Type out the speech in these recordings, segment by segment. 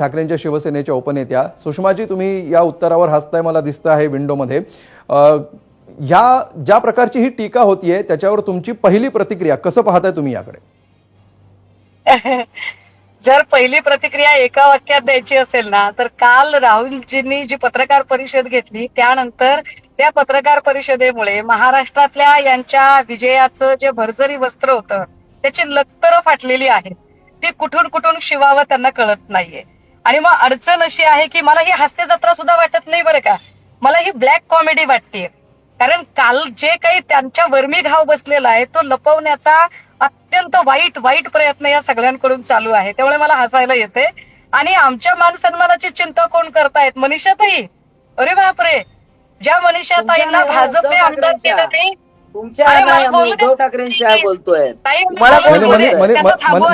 ठाकरेंच्या शिवसेनेच्या उपनेत्या. सुषमाजी तुम्ही या उत्तरावर हसताय मला दिसतं आहे विंडोमध्ये. या ज्या प्रकारची ही टीका होतीये त्याच्यावर तुमची पहिली प्रतिक्रिया कसं पाहताय तुम्ही याकडे? जर पहिली प्रतिक्रिया एका वाक्यात द्यायची असेल ना तर काल राहुलजींनी जी पत्रकार परिषद घेतली त्यानंतर त्या पत्रकार परिषदेमुळे महाराष्ट्रातल्या यांच्या विजयाचं जे भरजरी वस्त्र होतं त्याची लक्तरं फाटलेली आहेत. ती कुठून कुठून शिवावं त्यांना कळत नाहीये. आणि मग अडचण अशी आहे की मला ही हास्य जत्रा सुद्धा वाटत नाही बरं का. मला ही ब्लॅक कॉमेडी वाटते. कारण काल जे काही त्यांच्या वर्मी घाव बसलेला आहे तो लपवण्याचा अत्यंत वाईट वाईट प्रयत्न या सगळ्यांकडून चालू आहे. त्यामुळे मला हसायला येते. आणि आमच्या मान सन्मानाची चिंता कोण करतायत? मनीषाताई? अरे बापरे! ज्या मनीषाताईंना भाजपने आमदार केलं. नाही तुमच्या ठाकरेंच्या बोलतोय.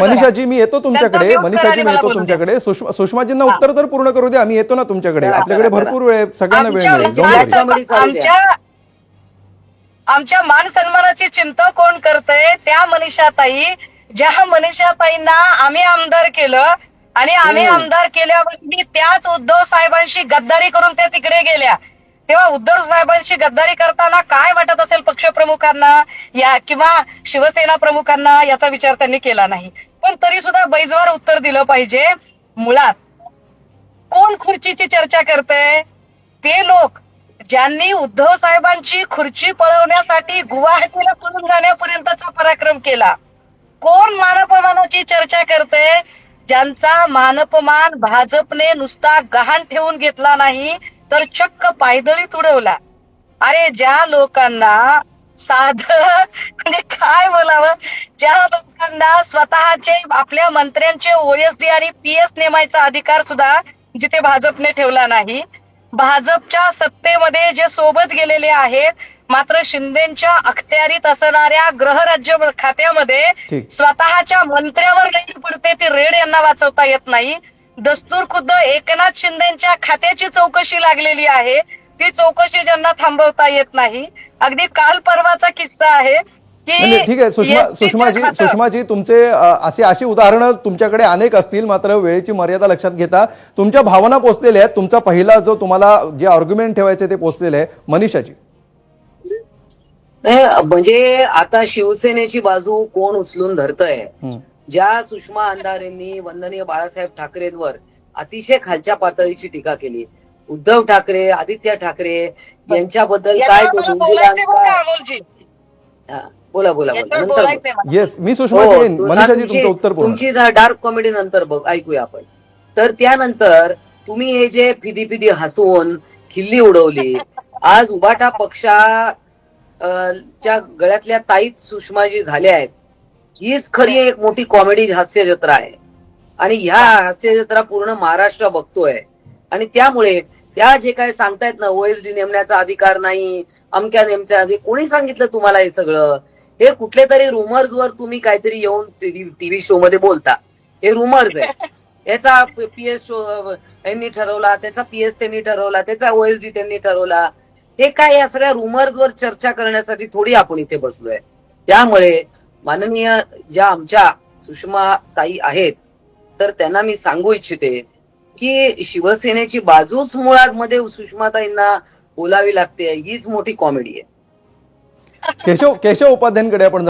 मनीषाजी मी येतो तुमच्याकडे. मनीषाजी मी येतो तुमच्याकडे. सुषमा- सुषमाजींना. उत्तर तर पूर्ण करू द्या. आम्ही येतो ना तुमच्याकडे. आपल्याकडे भरपूर वेळ सगळ्यांना वेळ आमच्या मिळेल. आमच्या मान सन्मानाची चिंता कोण करतय? त्या मनीषाताई. ज्या मनीषाताईंना आम्ही आमदार केलं आणि आम्ही. आमदार केल्यावर मी त्याच उद्धव साहेबांशी गद्दारी करून त्या तिकडे गेल्या. तेव्हा उद्धव साहेबांशी गद्दारी करताना काय वाटत असेल पक्षप्रमुखांना या किंवा शिवसेना प्रमुखांना याचा विचार त्यांनी केला नाही. पण तरी सुद्धा बैजवार उत्तर दिलं पाहिजे. मुळात कोण खुर्चीची चर्चा करते? ते लोक ज्यांनी उद्धव साहेबांची खुर्ची पळवण्यासाठी गुवाहाटीला पळून जाण्यापर्यंतचा पराक्रम केला. कोण मानपमानाची चर्चा करते? ज्यांचा मानपमान भाजपने नुसता गहाण ठेवून घेतला नाही तर चक्क पायदळीत उडवला. अरे ज्या लोकांना साध म्हणजे काय बोलावं? ज्या लोकांना स्वतःचे आपल्या मंत्र्यांचे ओएसडी आणि पीएस नेमायचा अधिकार सुद्धा जिथे भाजपने ठेवला नाही भाजपच्या सत्तेमध्ये जे सोबत गेलेले आहेत मात्र शिंदेच्या अखत्यारीत असणाऱ्या गृहराज्य खात्यामध्ये. स्वतःच्या मंत्र्यावर रेड पडते ती रेड यांना वाचवता येत नाही. दस्तूर खुद्द एकनाथ शिंदेच्या खात्याची चौकशी लागलेली आहे. ती चौकशी ज्यांना थांबवता येत नाही. अगदी काल परवाचा किस्सा आहे की ठीक आहे सुषमा सुषमाजी सुषमाजी तुमचे असे अशी उदाहरणं तुमच्याकडे अनेक असतील मात्र वेळेची मर्यादा लक्षात घेता. तुमच्या भावना पोचलेल्या आहेत. तुमचा पहिला जो तुम्हाला जे आर्ग्युमेंट ठेवायचे ते पोचलेले आहे मनीषाजी. म्हणजे आता शिवसेनेची बाजू कोण उचलून धरतय. ज्या सुषमा अंधारेंनी वंदनीय बाळासाहेब ठाकरेंवर अतिशय खालच्या पातळीची टीका केली. उद्धव ठाकरे आदित्य ठाकरे यांच्याबद्दल काय हा, बोला बोला नंतर. येस मी हो, तुमची- तुमचं उत्तर पूर्ण तुमची डार्क कॉमेडी नंतर बघ ऐकूया आपण. तर त्यानंतर तुम्ही हे जे फिदी फिदी हसवून खिल्ली उडवली आज उबाटा पक्षा अं, च्या गळ्यातल्या ताईत सुषमाजी झाल्या आहेत. हीच खरी एक मोठी कॉमेडी हास्य जत्रा आहे. आणि ह्या हास्य जत्रा पूर्ण महाराष्ट्र बघतोय. आणि त्यामुळे त्या जे काय सांगतायत ना ओएसडी नेमण्याचा अधिकार नाही अमक्या नेमचा अधिकार कोणी सांगितलं तुम्हाला हे सगळं? हे कुठले तरी रुमर्स वर तुम्ही काहीतरी येऊन टीव्ही शो मध्ये बोलता. हे रुमर्स आहे याचा पीएस शो यांनी ठरवला त्याचा पीएस त्यांनी ठरवला त्याचा ओएसडी त्यांनी ठरवला. हे काय या सगळ्या रुमर्स वर चर्चा करण्यासाठी थोडी आपण इथे बसलोय. त्यामुळे माननीय ज्या आमच्या सुषमा ताई आहेत तर त्यांना मी सांगू इच्छिते की शिवसेनेची बाजूच मुळात मध्ये सुषमाताईंना बोलावी लागते. हीच मोठी कॉमेडी आहे. केशव केशव उपाध्यायांकडे आपण